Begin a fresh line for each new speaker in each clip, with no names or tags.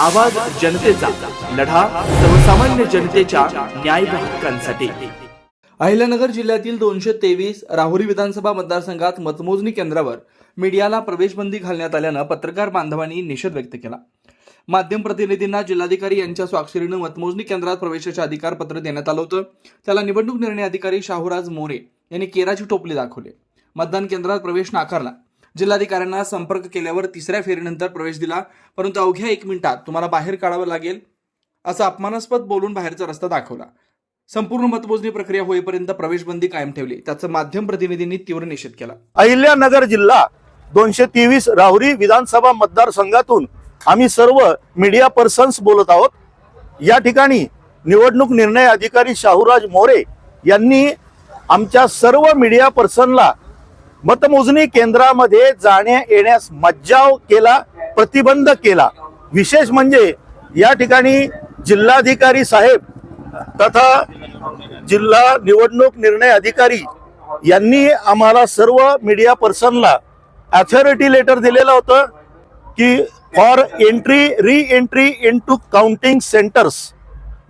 आवाज जनतेचा लढा सर्वसामान्य जनतेच्या न्याय हक्कांसाठी. अहिल्यानगर जिल्ह्यातील दोनशे तेवीस राहुरी विधानसभा मतदारसंघात मतमोजणी केंद्रावर मीडियाला प्रवेशबंदी घालण्यात आल्यानं पत्रकार बांधवांनी निषेध व्यक्त केला. माध्यम प्रतिनिधींना जिल्हाधिकारी यांच्या स्वाक्षरीनं मतमोजणी केंद्रात प्रवेशाचे अधिकार पत्र देण्यात आलं होतं. त्याला निवडणूक निर्णय अधिकारी शाहूराज मोरे यांनी केराची टोपली दाखवली. मतदान केंद्रात प्रवेश नाकारला. जिल्हाधिकाऱ्यांना संपर्क केल्यावर तिसऱ्या फेरीनंतर प्रवेश दिला. परंतु अवघ्या एक मिनिटात तुम्हाला बाहेर काढावं लागेल असं अपमानास्पद बोलून बाहेरचा रस्ता दाखवला. संपूर्ण मतमोजणी प्रक्रिया होईपर्यंत प्रवेशबंदी कायम ठेवली. त्याचा माध्यम प्रतिनिधींनी तीव्र निषेध केला.
अहिल्यानगर जिल्हा दोनशे तेवीस राहुरी विधानसभा मतदारसंघातून आम्ही सर्व मीडिया पर्सन्स बोलत आहोत. या ठिकाणी निवडणूक निर्णय अधिकारी शाहूराज मोरे यांनी आमच्या सर्व मीडिया पर्सनला मतमोजणी केंद्रामध्ये जाण्या येण्यास मज्जाव केला प्रतिबंध केला. विशेष म्हणजे या ठिकाणी जिल्हाधिकारी साहेब तथा जिल्हा निवडणूक निर्णय अधिकारी यांनी आम्हाला सर्व मीडिया पर्सनला अथॉरिटी लेटर दिलेलं होतं की for entry re entry in to counting centres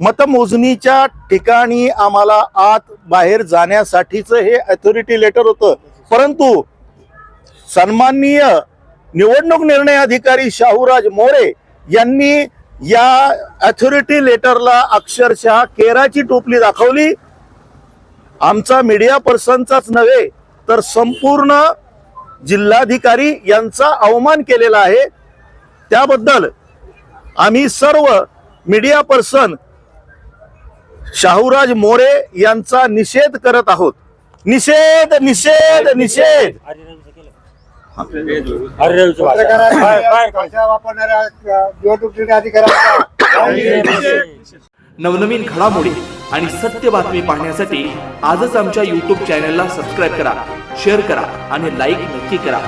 मतमोजणीच्या ठिकाणी आम्हाला आत बाहेर जाण्यासाठीचं हे अथॉरिटी लेटर होतं. परंतु सन्माननीय निवडणूक निर्णय अधिकारी शाहूराज मोरे यांनी या अथॉरिटी लेटरला अक्षरशः केराची टोपली दाखवली. आमचा मीडिया पर्सनचाच नव्हे तर संपूर्ण जिल्हाधिकारी यांचा अवमान केलेला आहे. त्याबद्दल आम्ही सर्व मीडिया पर्सन शाहूराज मोरे यांचा निषेध करत आहोत. निषेध निषेध निषेध.
नवनवीन घडामोडी आणि सत्य बातमी पाहण्यासाठी आजच आमच्या यूट्यूब चॅनलला सबस्क्राईब करा शेअर करा आणि लाईक नक्की करा.